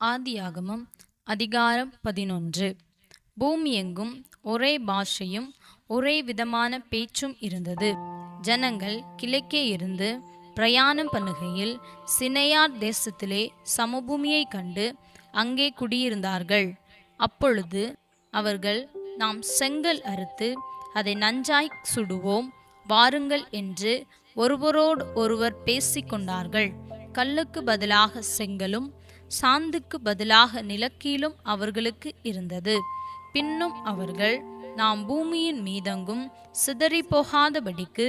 ஆதியாகமம் அதிகாரம் பதினொன்று. பூமியெங்கும் ஒரே பாஷையும் ஒரே விதமான பேச்சும் இருந்தது. ஜனங்கள் கிழக்கே இருந்து பிரயாணம் பண்ணுகையில் சினையார் தேசத்திலே சமபூமியை கண்டு அங்கே குடியிருந்தார்கள். அப்பொழுது அவர்கள் நாம் செங்கல் அறுத்து அதை நஞ்சாய் சுடுவோம் வாருங்கள் என்று ஒருவரோடு ஒருவர் பேசிக்கொண்டார்கள் கல்லுக்கு பதிலாக செங்கலும் சாந்துக்கு பதிலாக நிலக்கீலும் அவர்களுக்கு இருந்தது. பின்னும் அவர்கள் நாம் பூமியின் மீதெங்கும் சிதறி போகாதபடிக்கு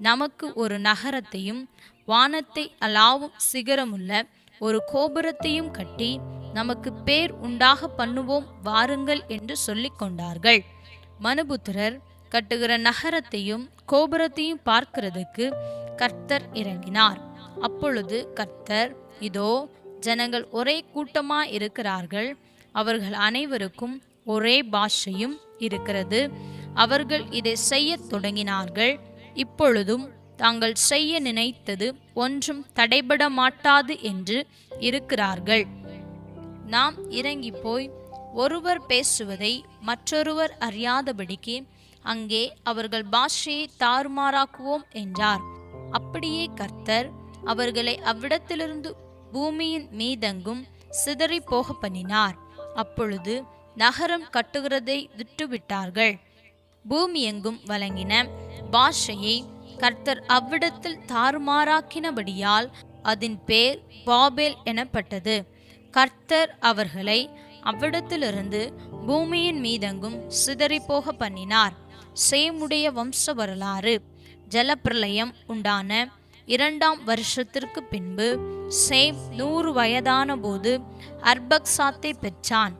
நமக்கு ஒரு நகரத்தையும் வானத்தை அலாவும் சிகரமுள்ள ஒரு கோபுரத்தையும் கட்டி நமக்கு பேர் உண்டாக பண்ணுவோம் வாருங்கள் என்று சொல்லிக் கொண்டார்கள். மனுபுத்திரர் கட்டுகிற நகரத்தையும் கோபுரத்தையும் பார்க்கிறதுக்கு கர்த்தர் இறங்கினார். அப்பொழுது கர்த்தர் இதோ ஜனங்கள் ஒரே கூட்டமாக இருக்கிறார்கள். அவர்கள் அனைவருக்கும் ஒரே பாஷையும் இருக்கிறது. அவர்கள் இதை செய்ய தொடங்கினார்கள். இப்பொழுதும் தாங்கள் செய்ய நினைத்தது ஒன்றும் தடைபட மாட்டாது என்று இருக்கிறார்கள். நாம் இறங்கி போய் ஒருவர் பேசுவதை மற்றொருவர் அறியாதபடிக்கு அங்கே அவர்கள் பாஷையை தாறுமாறாக்குவோம் என்றார். அப்படியே கர்த்தர் அவர்களை அவ்விடத்திலிருந்து பூமியின் மீதெங்கும் சிதறி போக பண்ணினார் அப்பொழுது நகரம் கட்டுகிறதை விட்டுவிட்டார்கள். பூமி எங்கும் வழங்கின பாஷையை கர்த்தர் அவ்விடத்தில் தாறுமாறாக்கினபடியால் அதன் பேர் பாபேல் எனப்பட்டது. கர்த்தர் அவர்களை அவ்விடத்திலிருந்து பூமியின் மீதெங்கும் சிதறி போக பண்ணினார் சேமுடைய வம்ச வரலாறு ஜலப்பிரளயம் உண்டான இரண்டாம் வருஷத்திற்கு பின்பு சேம் நூறு வயதான போது அர்பக்சாத்தை பெற்றான்.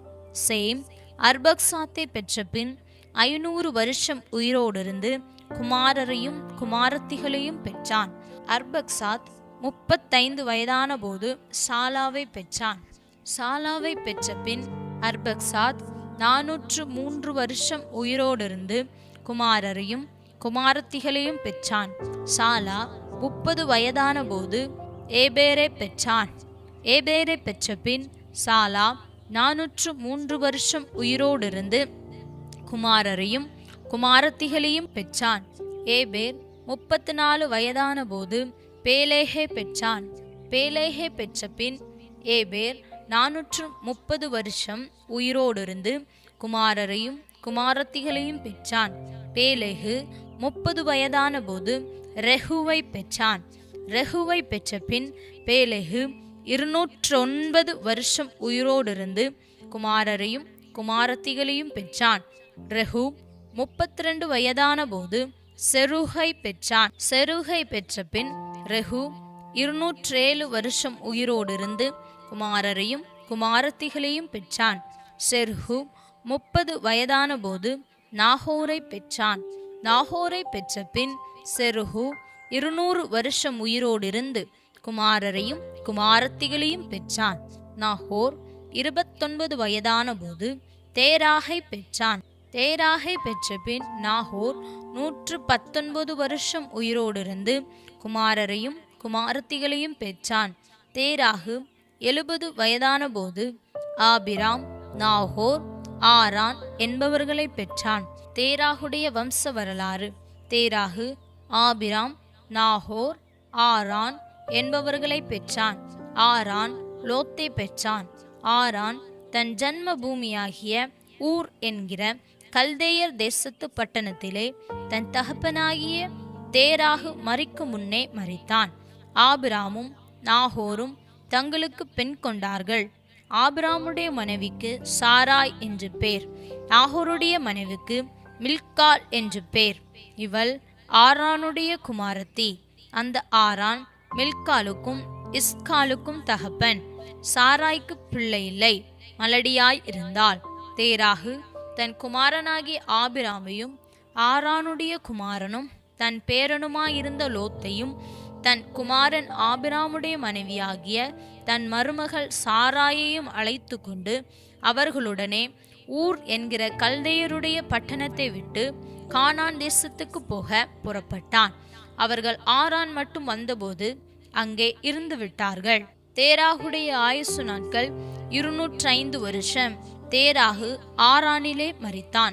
சேம் அர்பக்சாத்தை பெற்ற பின் ஐநூறு வருஷம் உயிரோடிருந்து குமாரரையும் குமாரத்திகளையும் பெற்றான். அர்பக்சாத் முப்பத்தைந்து வயதான போது சாலாவை பெற்றான். சாலாவை பெற்ற பின் அர்பக்சாத் நானூற்று மூன்று வருஷம் உயிரோடிருந்து குமாரரையும் குமாரத்திகளையும் பெற்றான். சாலா முப்பது வயதான போது ஏபேரை பெற்றான். ஏபேரை பெற்ற பின் சாலா நானூற்று மூன்று வருஷம் உயிரோடிருந்து குமாரரையும் குமாரத்திகளையும் பெற்றான். ஏபேர் முப்பத்து நாலு வயதான போது பேலேஹே பெற்றான். பேலேஹே பெற்ற பின் ஏபேர் நானூற்று முப்பது வருஷம் உயிரோடிருந்து குமாரரையும் குமாரத்திகளையும் பெற்றான். பேலேகு முப்பது வயதான போது ரெஹுவை பெற்றான். ரெஹுவை பெற்ற பின் பேலேகு இருநூற்றொன்பது வருஷம் உயிரோடிருந்து குமாரரையும் குமாரத்திகளையும் பெற்றான். ரெஹு முப்பத்தி ரெண்டு வயதான போது செருகை பெற்றான். செருகை பெற்ற பின் ரெஹு இருநூற்றேழு வருஷம் உயிரோடிருந்து குமாரரையும் குமாரத்திகளையும் பெற்றான். செருகு முப்பது வயதான போது நாகோரை பெற்றான். நாகோரை பெற்ற பின் செருகு இருநூறு வருஷம் உயிரோடிருந்து குமாரரையும் குமாரத்திகளையும் பெற்றான். நாகோர் இருபத்தொன்பது வயதான போது தேராகை பெற்றான். தேராகை பெற்ற பின் நாகோர் நூற்று பத்தொன்பது வருஷம் உயிரோடிருந்து குமாரரையும் குமாரத்திகளையும் பெற்றான். தேராகு எழுபது வயதான போது ஆபிராம் நாகோர் ஆரான் என்பவர்களை பெற்றான். தேராகுடைய வம்ச வரலாறு தேராகு ஆபிராம் நாகோர் ஆரான் என்பவர்களை பெற்றான். ஆரான் லோத்தை பெற்றான். ஆரான் தன் ஜன்ம பூமியாகிய ஊர் என்கிற கல்தேயர் தேசத்து பட்டணத்திலே தன் தகப்பனாகிய தேராகு மறிக்கும் முன்னே மறித்தான் ஆபிராமும் நாகோரும் தங்களுக்கு பெண் கொண்டார்கள். ஆபிராமுடைய மனைவிக்கு சாராய் என்று பேர். நாகூருடைய மனைவிக்கு மில்கால் என்று பேர். இவள் ஆரானுடைய குமாரத்தி. அந்த ஆரான் மில்காலுக்கும் இஸ்காலுக்கும் தகப்பன். சாராய்க்கு பிள்ளை இல்லை மலடியாய் இருந்தாள். தேராகு தன் குமாரனாகிய ஆபிராமையும் ஆரானுடைய குமாரனும் தன் பேரனுமாயிருந்த லோத்தையும் தன் குமாரன் ஆபிராமுடைய மனைவியாகிய தன் மருமகள் சாராயையும் அழைத்து கொண்டு அவர்களுடனே ஊர் என்கிற கல்தையருடைய பட்டணத்தை விட்டு கானான் தேசத்துக்கு போக புறப்பட்டான். அவர்கள் ஆரான் மட்டும் வந்தபோது அங்கே இருந்து விட்டார்கள். தேராகுடைய ஆயுசு நாட்கள் இருநூற்றைந்து வருஷம். தேராகு ஆறானிலே மறித்தான்